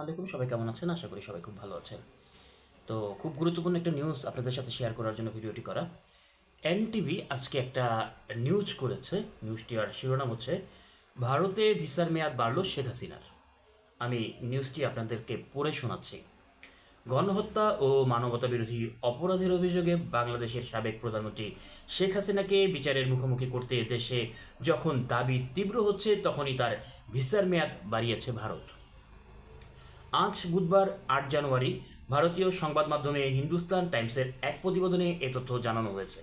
আলাইকুম, সবাই কেমন আছেন? আশা করি সবাই খুব ভালো আছেন। তো খুব গুরুত্বপূর্ণ একটা নিউজ আপনাদের সাথে শেয়ার করার জন্য ভিডিওটি করা। এনটিভি আজকে একটা নিউজ করেছে। নিউজটি আর শিরোনাম হচ্ছে, ভারতে ভিসার মেয়াদ বাড়ল শেখ হাসিনার। আমি নিউজটি আপনাদেরকে পড়ে শোনাচ্ছি। গণহত্যা ও মানবতা বিরোধী অপরাধের অভিযোগে বাংলাদেশের সাবেক প্রধানমন্ত্রী শেখ হাসিনাকে বিচারের মুখোমুখি করতে দেশে যখন দাবি তীব্র হচ্ছে, তখনই তার ভিসার মেয়াদ বাড়িয়েছে ভারত। আজ বুধবার আট জানুয়ারি ভারতীয় সংবাদ মাধ্যমে হিন্দুস্তান টাইমসের এক প্রতিবেদনে এ তথ্য জানানো হয়েছে।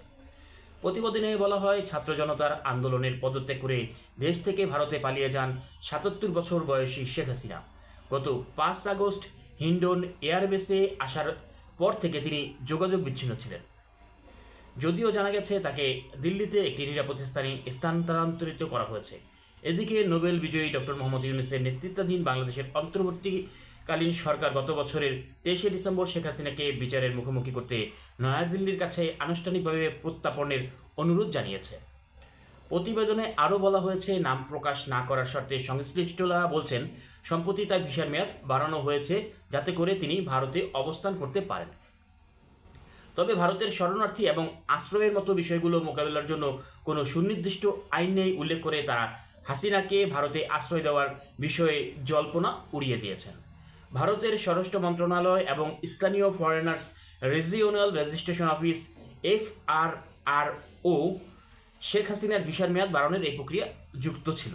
প্রতিবেদনে বলা হয়, ছাত্র জনতার আন্দোলনের পদত্যাগ করে দেশ থেকে ভারতে পালিয়ে যান সাতাত্তর বছর বয়সী শেখ হাসিনা। গত পাঁচ আগস্ট হিন্ডন এয়ারবেসে আসার পর থেকে তিনি যোগাযোগ বিচ্ছিন্ন ছিলেন। যদিও জানা গেছে, তাকে দিল্লিতে একটি নিরাপদ স্থানে স্থানান্তরিত করা হয়েছে। এদিকে নোবেল বিজয়ী ডক্টর মোহাম্মদ ইউনুসের নেতৃত্বাধীন বাংলাদেশের অন্তর্বর্তীকালীন সরকার গত বছরের তেইশে ডিসেম্বর শেখ হাসিনাকে বিচারের মুখোমুখি করতে নয়াদিল্লির কাছে আনুষ্ঠানিকভাবে প্রত্যাপনের অনুরোধ জানিয়েছে। প্রতিবেদনে আরও বলা হয়েছে, নাম প্রকাশ না করার শর্তে সংশ্লিষ্টরা বলছেন, সম্প্রতি তার ভিসার মেয়াদ বাড়ানো হয়েছে যাতে করে তিনি ভারতে অবস্থান করতে পারেন। তবে ভারতের শরণার্থী এবং আশ্রয়ের মতো বিষয়গুলো মোকাবেলার জন্য কোনো সুনির্দিষ্ট আইন নেই উল্লেখ করে তারা হাসিনাকে ভারতে আশ্রয় দেওয়ার বিষয়ে জল্পনা উড়িয়ে দিয়েছেন। ভারতের স্বরাষ্ট্র মন্ত্রণালয় এবং স্থানীয় foreigners regional registration office F R R O Sheikh হাসিনার ভিসার মেয়াদ বাড়ানোর এই প্রক্রিয়া যুক্ত ছিল।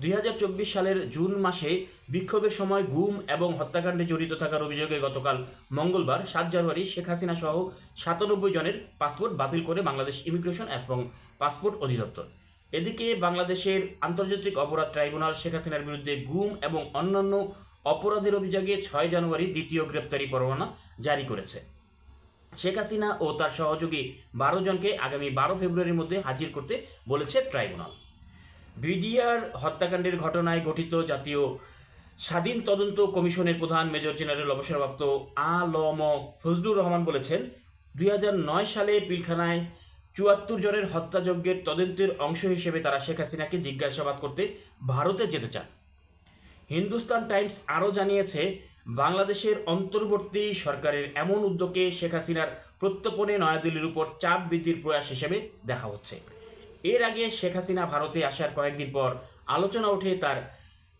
দুই হাজার চব্বিশ সালের জুন মাসে বিক্ষোভের সময় গুম এবং হত্যাকাণ্ডে জড়িত থাকার অভিযোগে গতকাল মঙ্গলবার সাত জানুয়ারি শেখ হাসিনা সহ সাতানব্বই জনের পাসপোর্ট বাতিল করে বাংলাদেশ ইমিগ্রেশন এবং পাসপোর্ট অধিদপ্তর। এদিকে বাংলাদেশের আন্তর্জাতিক অপরাধ ট্রাইব্যুনাল শেখ হাসিনার বিরুদ্ধে গুম এবং অন্যান্য অপরাধের অভিযোগে ছয় জানুয়ারি দ্বিতীয় গ্রেপ্তারি পরোয়ানা জারি করেছে। শেখ হাসিনা ও তার সহযোগী বারো জনকে আগামী বারো ফেব্রুয়ারির মধ্যে হাজির করতে বলেছে ট্রাইব্যুনাল। বিডিআর হত্যাকাণ্ডের ঘটনায় গঠিত জাতীয় স্বাধীন তদন্ত কমিশনের প্রধান মেজর জেনারেল অবসরপ্রাপ্ত আলম ফজলুর রহমান বলেছেন, দুই হাজার নয় সালে পিলখানায় চুয়াত্তর জনের হত্যাযজ্ঞের তদন্তের অংশ হিসেবে তারা শেখ হাসিনাকে জিজ্ঞাসাবাদ করতে ভারতে যেতে চান। হিন্দুস্তান টাইমস আরও জানিয়েছে, বাংলাদেশের অন্তর্বর্তী সরকারের এমন উদ্যোগে শেখ হাসিনার প্রত্যর্পণে নয়াদিল্লির উপর চাপ বৃদ্ধির প্রয়াস হিসেবে দেখা হচ্ছে। এর আগে শেখ হাসিনা ভারতে আসার কয়েকদিন পর আলোচনা উঠে তার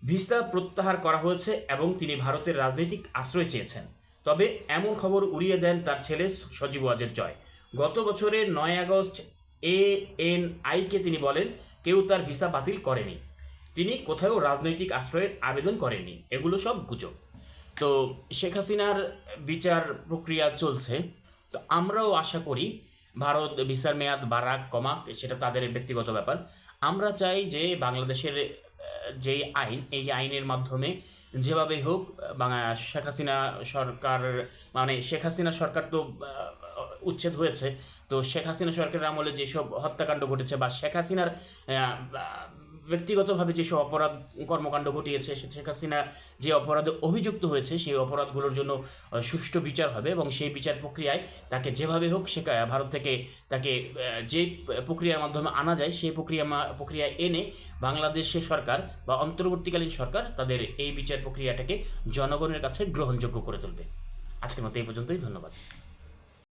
ভিসা প্রত্যাহার করা হয়েছে এবং তিনি ভারতের রাজনৈতিক আশ্রয় চেয়েছেন। তবে এমন খবর উড়িয়ে দেন তার ছেলে সজীব ওয়াজেদ জয়। গত বছরের নয় আগস্ট এ এন আইকে তিনি বলেন, কেউ তার ভিসা বাতিল করেনি। তিনি কোথাও রাজনৈতিক আশ্রয়ের আবেদন করেননি। এগুলো সব গুজব। তো শেখ হাসিনার বিচার প্রক্রিয়া চলছে। তো আমরাও আশা করি ভারত ভিসার মেয়াদ বাড়াক, কমাক, সেটা তাদের ব্যক্তিগত ব্যাপার। আমরা চাই যে বাংলাদেশের যে আইন, এই আইনের মাধ্যমে যেভাবে হোক শেখ হাসিনা সরকার মানে শেখ হাসিনা সরকার তো উচ্ছেদ হয়েছে। তো শেখ হাসিনা সরকারের আমলে যেসব হত্যাকাণ্ড ঘটেছে বা শেখ হাসিনার ব্যক্তিগতভাবে যেসব অপরাধ কর্মকাণ্ড ঘটিয়েছে শেখ হাসিনা যে অপরাধে অভিযুক্ত হয়েছে, সেই অপরাধগুলোর জন্য সুষ্ঠু বিচার হবে এবং সেই বিচার প্রক্রিয়ায় তাকে যেভাবে হোক সে ভারত থেকে তাকে যে প্রক্রিয়ার মাধ্যমে আনা যায়, সেই প্রক্রিয়া প্রক্রিয়া এনে বাংলাদেশের সরকার বা অন্তর্বর্তীকালীন সরকার তাদের এই বিচার প্রক্রিয়াটাকে জনগণের কাছে গ্রহণযোগ্য করে তুলবে। আজকের মতো এই পর্যন্তই, ধন্যবাদ।